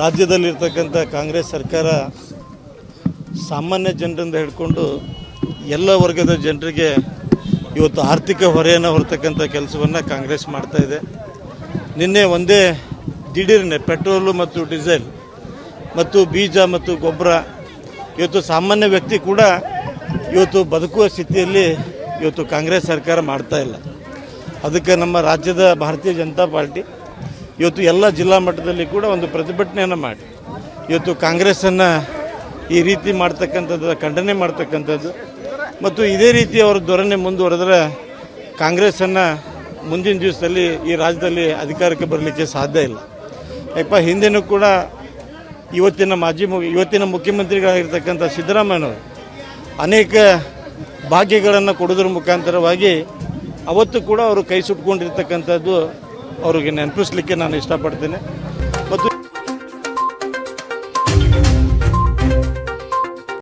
ರಾಜ್ಯದಲ್ಲಿರ್ತಕ್ಕಂಥ ಕಾಂಗ್ರೆಸ್ ಸರ್ಕಾರ ಸಾಮಾನ್ಯ ಜನರಿಂದ ಹಿಡ್ಕೊಂಡು ಎಲ್ಲ ವರ್ಗದ ಜನರಿಗೆ ಇವತ್ತು ಆರ್ಥಿಕ ಹೊರೆಯನ್ನು ಹೊರತಕ್ಕಂಥ ಕೆಲಸವನ್ನು ಕಾಂಗ್ರೆಸ್ ಮಾಡ್ತಾ ಇದೆ. ನಿನ್ನೆ ಒಂದೇ ದಿಢೀರ್ನೆ ಪೆಟ್ರೋಲು ಮತ್ತು ಡೀಸೆಲ್ ಮತ್ತು ಬೀಜ ಮತ್ತು ಗೊಬ್ಬರ ಇವತ್ತು ಸಾಮಾನ್ಯ ವ್ಯಕ್ತಿ ಕೂಡ ಇವತ್ತು ಬದುಕುವ ಸ್ಥಿತಿಯಲ್ಲಿ ಇವತ್ತು ಕಾಂಗ್ರೆಸ್ ಸರ್ಕಾರ ಮಾಡ್ತಾ ಇಲ್ಲ. ಅದಕ್ಕೆ ನಮ್ಮ ರಾಜ್ಯದ ಭಾರತೀಯ ಜನತಾ ಪಾರ್ಟಿ ಇವತ್ತು ಎಲ್ಲ ಜಿಲ್ಲಾ ಮಟ್ಟದಲ್ಲಿ ಕೂಡ ಒಂದು ಪ್ರತಿಭಟನೆಯನ್ನು ಮಾಡಿ. ಇವತ್ತು ಕಾಂಗ್ರೆಸ್ಸನ್ನು ಈ ರೀತಿ ಮಾಡ್ತಕ್ಕಂಥದ್ದು, ಖಂಡನೆ ಮಾಡ್ತಕ್ಕಂಥದ್ದು. ಮತ್ತು ಇದೇ ರೀತಿ ಅವರ ಧೋರಣೆ ಮುಂದುವರೆದ್ರೆ ಕಾಂಗ್ರೆಸ್ಸನ್ನು ಮುಂದಿನ ದಿವಸದಲ್ಲಿ ಈ ರಾಜ್ಯದಲ್ಲಿ ಅಧಿಕಾರಕ್ಕೆ ಬರಲಿಕ್ಕೆ ಸಾಧ್ಯ ಇಲ್ಲ. ಯಾಕಪ್ಪ, ಹಿಂದೆನೂ ಕೂಡ ಇವತ್ತಿನ ಮಾಜಿ ಇವತ್ತಿನ ಮುಖ್ಯಮಂತ್ರಿಗಳಾಗಿರ್ತಕ್ಕಂಥ ಸಿದ್ದರಾಮಯ್ಯನವರು ಅನೇಕ ಭಾಗ್ಯಗಳನ್ನು ಕೊಡೋದ್ರ ಮುಖಾಂತರವಾಗಿ ಅವತ್ತು ಕೂಡ ಅವರು ಕೈ ಸುಟ್ಕೊಂಡಿರ್ತಕ್ಕಂಥದ್ದು ಅವ್ರಿಗೆ ನೆನಪಿಸ್ಲಿಕ್ಕೆ ನಾನು ಇಷ್ಟಪಡ್ತೇನೆ.